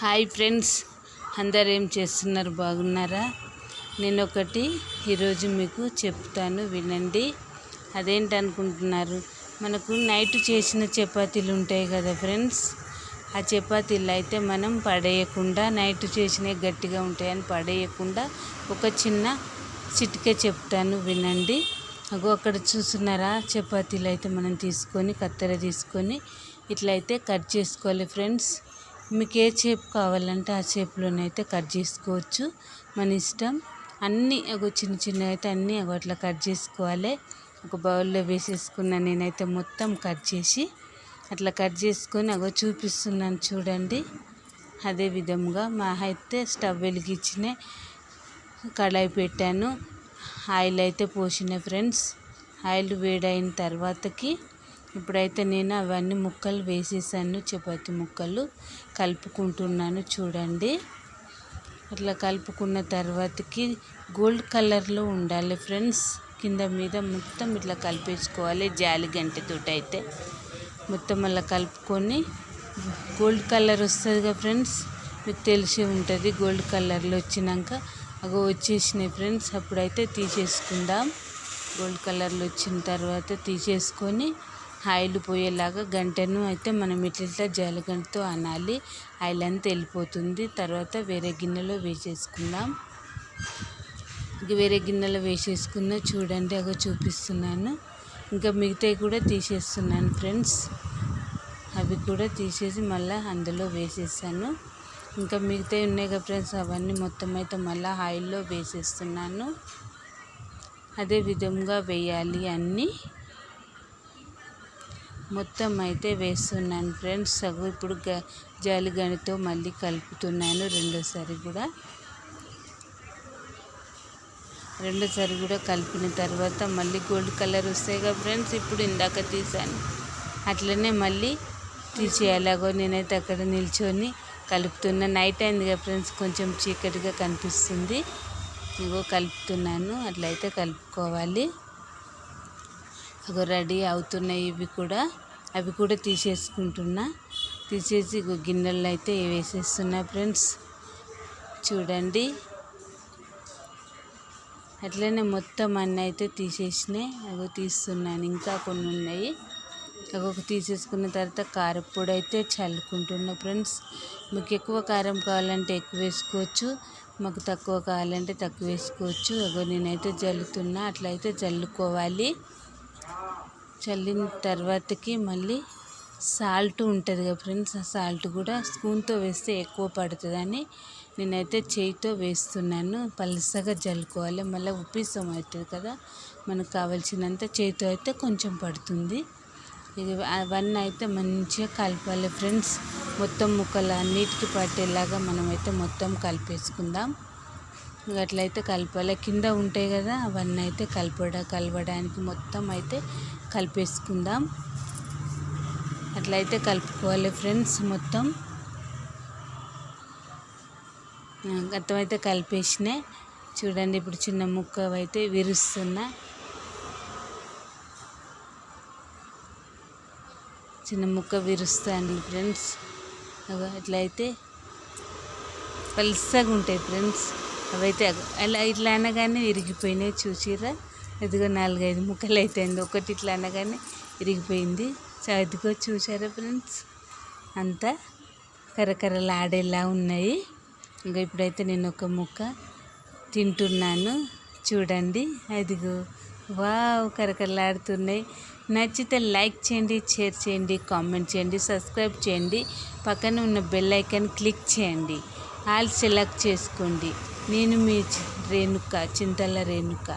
Hi friends అందరు ఏం చేస్తున్నారు? బాగున్నారా? నేను ఒకటి ఈరోజు మీకు చెప్తాను వినండి. అదేంటి అనుకుంటున్నారు మనకు నైట్ చేసిన చపాతీలు ఉంటాయి కదా ఫ్రెండ్స్ ఆ చపాతీలు అయితే మనం పడేయకుండా నైట్ చేసినవి గట్టిగా ఉంటాయని పడేయకుండా ఒక చిన్న చిటికే చెప్తాను వినండి. అగో అక్కడ చూస్తున్నారా? చపాతీలు అయితే మనం తీసుకొని కత్తెర తీసుకొని ఇట్లా అయితే కట్ చేసుకోవాలి ఫ్రెండ్స్. మీకు ఏ షేప్ కావాలంటే ఆ షేప్లోనైతే కట్ చేసుకోవచ్చు. మన ఇష్టం. అన్నీ ఒక చిన్న చిన్న అయితే అన్నీ అట్లా కట్ చేసుకోవాలి. ఒక బౌల్లో వేసేసుకున్న నేనైతే మొత్తం కట్ చేసి అట్లా కట్ చేసుకొని అగో చూపిస్తున్నాను చూడండి. అదే విధంగా మా అయితే స్టవ్ వెలిగించిన కడాయి పెట్టాను. ఆయిల్ అయితే పోసిన ఫ్రెండ్స్. ఆయిల్ వేడైన తర్వాతకి ఇప్పుడైతే నేను అవన్నీ ముక్కలు వేసేసాను చపాతి ముక్కలు కలుపుకుంటున్నాను చూడండి. అట్లా కలుపుకున్న తర్వాతకి గోల్డ్ కలర్లో ఉండాలి ఫ్రెండ్స్. కింద మీద మొత్తం ఇట్లా కలిపేసుకోవాలి జాలి గంటతోటి అయితే మొత్తం అలా కలుపుకొని గోల్డ్ కలర్ వస్తుందిగా ఫ్రెండ్స్ మీకు తెలిసి ఉంటుంది గోల్డ్ కలర్లో వచ్చినాక. అగో వచ్చేసినాయి ఫ్రెండ్స్ అప్పుడైతే తీసేసుకుందాం. గోల్డ్ కలర్లో వచ్చిన తర్వాత తీసేసుకొని ఆయిల్ పోయేలాగా గంటను అయితే మనం ఇట్లా జాలిగంటతో అనాలి. ఆయిల్ అంతా వెళ్ళిపోతుంది. తర్వాత వేరే గిన్నెలో వేసేసుకుందాం. ఇంక వేరే గిన్నెలో వేసేసుకున్న చూడండి అగో చూపిస్తున్నాను. ఇంకా మిగతావి కూడా తీసేస్తున్నాను ఫ్రెండ్స్. అవి కూడా తీసేసి మళ్ళీ అందులో వేసేసాను. ఇంకా మిగతావి ఉన్నాయి కదా ఫ్రెండ్స్ అవన్నీ మొత్తం అయితే మళ్ళీ ఆయిల్లో వేసేస్తున్నాను. అదే విధంగా వేయాలి అన్నీ. మొత్తం అయితే వేస్తున్నాను ఫ్రెండ్స్. సగం ఇప్పుడు జాలిగణితో మళ్ళీ కలుపుతున్నాను. రెండోసారి కూడా. రెండోసారి కూడా కలిపిన తర్వాత మళ్ళీ గోల్డ్ కలర్ వస్తాయి కదా ఫ్రెండ్స్. ఇప్పుడు ఇందాక తీసాను అట్లనే మళ్ళీ తీసేయాలాగో నేనైతే అక్కడ నిల్చొని కలుపుతున్నా. నైట్ అయింది కదా ఫ్రెండ్స్. కొంచెం చీకటిగా కనిపిస్తుంది. ఇగో కలుపుతున్నాను. అట్లయితే కలుపుకోవాలి. అగో రెడీ అవుతున్నాయి ఇవి కూడా. అవి కూడా తీసేసుకుంటున్నా. తీసేసి గిన్నెల్లో అయితే వేసేస్తున్నా ఫ్రెండ్స్. చూడండి. అట్లనే మొత్తం అన్నీ అయితే తీసేసినాయి. అవి తీస్తున్నాను. ఇంకా కొన్ని ఉన్నాయి. అవి తీసేసుకున్న తర్వాత కారపొడి అయితే చల్లుకుంటున్నా ఫ్రెండ్స్. మీకు ఎక్కువ కారం కావాలంటే ఎక్కువ వేసుకోవచ్చు. మాకు తక్కువ కావాలంటే తక్కువ వేసుకోవచ్చు. అగో నేనైతే జల్లుతున్నా. అట్లయితే జల్లుకోవాలి. చల్లిన తర్వాతకి మళ్ళీ సాల్ట్ ఉంటుంది కదా ఫ్రెండ్స్ ఆ సాల్ట్ కూడా స్పూన్తో వేస్తే ఎక్కువ పడుతుందని నేనైతే చేయితో వేస్తున్నాను. పలుసగా జల్లుకోవాలి. మళ్ళీ ఉప్పిసం అవుతుంది కదా మనకు కావాల్సినంత చేయితో అయితే కొంచెం పడుతుంది. ఇది అవన్నీ అయితే మంచిగా కలపాలి ఫ్రెండ్స్. మొత్తం ముక్కలు అన్నిటికి పట్టేలాగా మనమైతే మొత్తం కలిపేసుకుందాం. అట్లయితే కలపాలి. కింద ఉంటాయి కదా అవన్నీ అయితే కలపడ కలవడానికి మొత్తం అయితే కలిపేసుకుందాం. అట్లయితే కలుపుకోవాలి ఫ్రెండ్స్ మొత్తం. మొత్తం అయితే కలిపేసిన. చూడండి ఇప్పుడు చిన్న ముక్క అయితే విరుస్తున్నా. చిన్న ముక్క విరుస్తాను ఫ్రెండ్స్. అట్లయితే పలుసగా ఉంటాయి ఫ్రెండ్స్. అవైతే అలా ఇట్లా అనగానే విరిగిపోయినాయి చూసిరా ఇదిగో నాలుగైదు ముక్కలు అయిపోయింది ఒకటి ఇట్లా అనగానే విరిగిపోయింది ఇదిగో చూసారా ఫ్రెండ్స్? అంతా కరకరలాడేలా ఉన్నాయి. ఇంకా ఇప్పుడైతే నేను ఒక ముక్క తింటున్నాను. చూడండి. అదిగో. వావ్ కరకరలాడుతున్నాయి నచ్చితే లైక్ చేయండి షేర్ చేయండి కామెంట్ చేయండి సబ్స్క్రైబ్ చేయండి. పక్కన ఉన్న బెల్ ఐకాన్ క్లిక్ చేయండి. ఆల్ సెలెక్ట్ చేసుకోండి. నేను మీ రేణుక చింతల రేణుక.